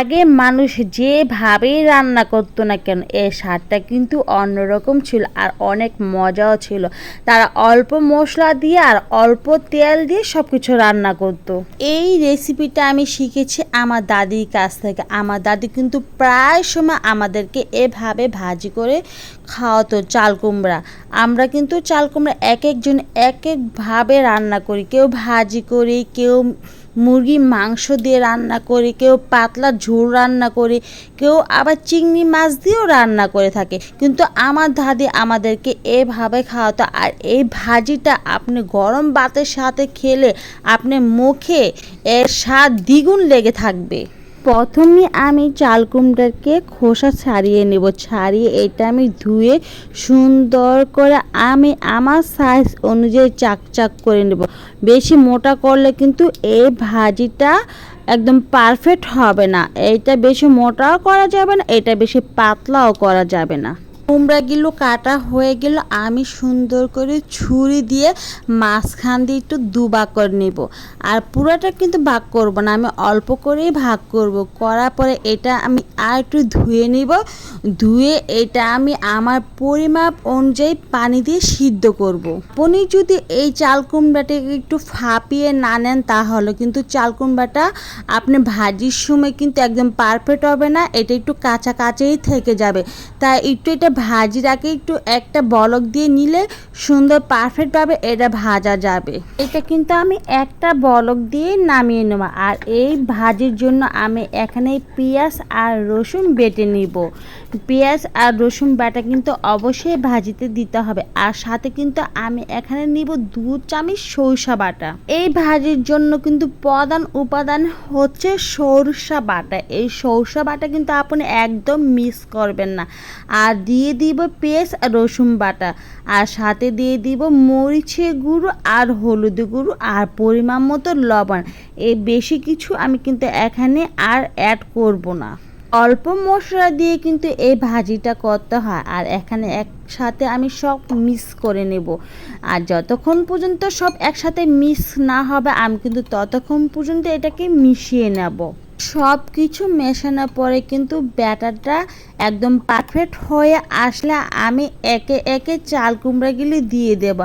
আগে মানুষ যেভাবেই রান্না করতো না কেন এই স্বাদটা কিন্তু অন্যরকম ছিল আর অনেক মজাও ছিল। তারা অল্প মশলা দিয়ে আর অল্প তেল দিয়ে সব কিছু রান্না করতো। এই রেসিপিটা আমি শিখেছি আমার দাদির কাছ থেকে। আমার দাদি কিন্তু প্রায় সময় আমাদেরকে এভাবে ভাজি করে খাওয়াতো চাল কুমড়া। আমরা কিন্তু চাল কুমড়া এক একজন এক একভাবে রান্না করি। কেউ ভাজি করি, কেউ মুরগি মাংস দিয়ে রান্না করে, কেউ পাতলা ঝোল রান্না করে, কেউ আবার চিংড়ি মাছ দিয়েও রান্না করে থাকে। কিন্তু আমার দাদি আমাদেরকে এভাবে খাওয়াতো আর এই ভাজিটা আপনি গরম ভাতের সাথে খেলে আপনি মুখে এর স্বাদ দ্বিগুণ লেগে থাকবে। প্রথমে আমি চাল কুমড়াকে খোসা ছাড়িয়ে নেব। ছাড়িয়ে এটা আমি ধুয়ে সুন্দর করে আমি আমার সাইজ অনুযায়ী চাক চাক করে নেব। বেশি মোটা করলে কিন্তু এই ভাজিটা একদম পারফেক্ট হবে না। এটা বেশি মোটাও করা যাবে না, এটা বেশি পাতলাও করা যাবে না। কুমড়াগুলো কাটা হয়ে গেল, আমি সুন্দর করে ছুরি দিয়ে মাঝখান দিয়ে একটু দুভাগ করে নেব। আর পুরোটা কিন্তু ভাগ করব না, আমি অল্প করেই ভাগ করব। করার পরে এটা আমি আর একটু ধুয়ে নিব, ধুয়ে এটা আমি আমার পরিমাপ অনুযায়ী পানি দিয়ে সিদ্ধ করব। আপনি যদি এই চাল কুমড়াটাকে একটু ফাঁপিয়ে না নেন তাহলে কিন্তু চাল কুমড়াটা আপনি ভাজির সময় কিন্তু একদম পারফেক্ট হবে না, এটা একটু কাঁচা কাঁচাই থেকে যাবে। তাই একটু এটা ভাজির একটু একটা বলক দিয়ে নিলে সুন্দর পারফেক্টভাবে এটা ভাজা যাবে। এটা কিন্তু আমি একটা বলক দিয়ে নামিয়ে নেব আর এই ভাজির জন্য আমি এখানে পেঁয়াজ আর রসুন বেটে নিব। পেঁয়াজ আর রসুন বাটা কিন্তু অবশ্যই ভাজিতে দিতে হবে আর সাথে কিন্তু আমি এখানে নিব দু চামচ সরিষা বাটা। এই ভাজির জন্য কিন্তু প্রধান উপাদান হচ্ছে সরষা বাটা। এই সরষা বাটা কিন্তু আপনি একদম মিস করবেন না। আর দিয়ে দিব পেঁয়াজ আর রসুন বাটা। আর সাথে দিয়ে দিব মরিচের গুঁড়ো আর হলুদ গুঁড়ো আর পরিমাণ মতো লবণ। এই বেশি কিছু আমি কিন্তু এখানে আর অ্যাড করব না। অল্প মশলা দিয়ে কিন্তু এই ভাজিটা করতে হয় আর এখানে একসাথে আমি সব মিক্স করে নেব। আর যতক্ষণ পর্যন্ত সব একসাথে মিক্স না হবে, আমি কিন্তু ততক্ষণ পর্যন্ত এটাকে মিশিয়ে নেব। সব কিছু মেশানোর পরে কিন্তু ব্যাটারটা একদম পারফেক্ট হয়ে আসলে আমি একে একে চাল কুমড়াগুলি দিয়ে দেব।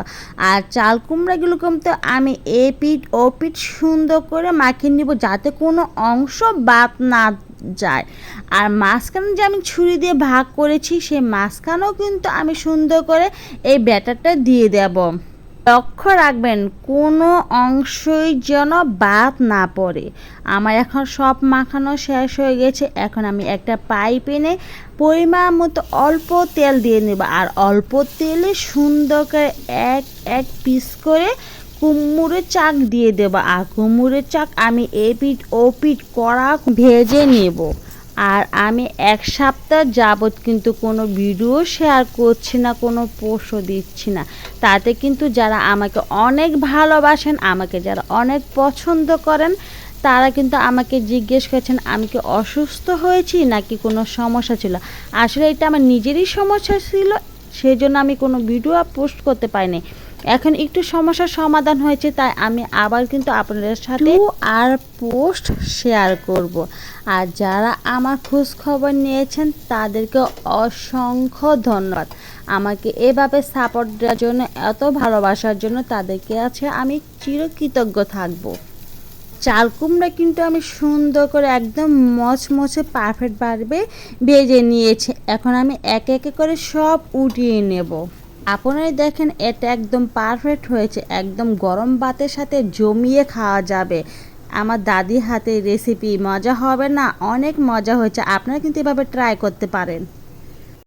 আর চাল কুমড়াগুলো কিন্তু আমি এ পিঠ ও পিঠ সুন্দর করে মাখিয়ে নিব যাতে কোনো অংশ বাদ না যায়। আর মাঝখানে যে আমি ছুরি দিয়ে ভাগ করেছি, সেই মাঝখানেও কিন্তু আমি সুন্দর করে এই ব্যাটারটা দিয়ে দেব। লক্ষ্য রাখবেন, কোনো অংশই যেন বাদ না পড়ে। আমার এখন সব মাখানো শেষ হয়ে গেছে, এখন আমি একটা পাইপ এনে পরিমাণ মতো অল্প তেল দিয়ে নেব। আর অল্প তেলে সুন্দর করে এক এক পিস করে কুমড়োর চাক দিয়ে দেবো। আর কুমড়োর চাক আমি এ পিঠ ও পিঠ কড়া ভেজে নেব। আর আমি এক সপ্তাহ যাবৎ কিন্তু কোনো ভিডিও শেয়ার করছি না, কোনো পোস্টও দিচ্ছি না। তাতে কিন্তু যারা আমাকে অনেক ভালোবাসেন, আমাকে যারা অনেক পছন্দ করেন, তারা কিন্তু আমাকে জিজ্ঞেস করেছেন, আমি কি অসুস্থ হয়েছি নাকি কোনো সমস্যা ছিল? আসলে এটা আমার নিজেরই সমস্যা ছিল সেই জন্য আমি কোনো ভিডিও পোস্ট করতে পারিনি। এখন একটু সমস্যার সমাধান হয়েছে, তাই আমি আবার কিন্তু আপনাদের সাথে আর পোস্ট শেয়ার করব। আর যারা আমার খোঁজ খবর নিয়েছেন, তাদেরকে অসংখ্য ধন্যবাদ। আমাকে এভাবে সাপোর্ট দেওয়ার জন্য, এত ভালোবাসার জন্য তাদেরকে আছে আমি চিরকৃতজ্ঞ থাকব। চাল কুমড়া কিন্তু আমি সুন্দর করে একদম মচমচে পারফেক্ট ভাবে ভেজে নিয়েছি। এখন আমি একে একে করে সব উঠিয়ে নেব। আপনারাই দেখেন, এটা একদম পারফেক্ট হয়েছে। একদম গরম ভাতের সাথে জমিয়ে খাওয়া যাবে। আমার দাদি হাতে রেসিপি মজা হবে না? অনেক মজা হয়েছে। আপনারা কিন্তু এভাবে ট্রাই করতে পারেন।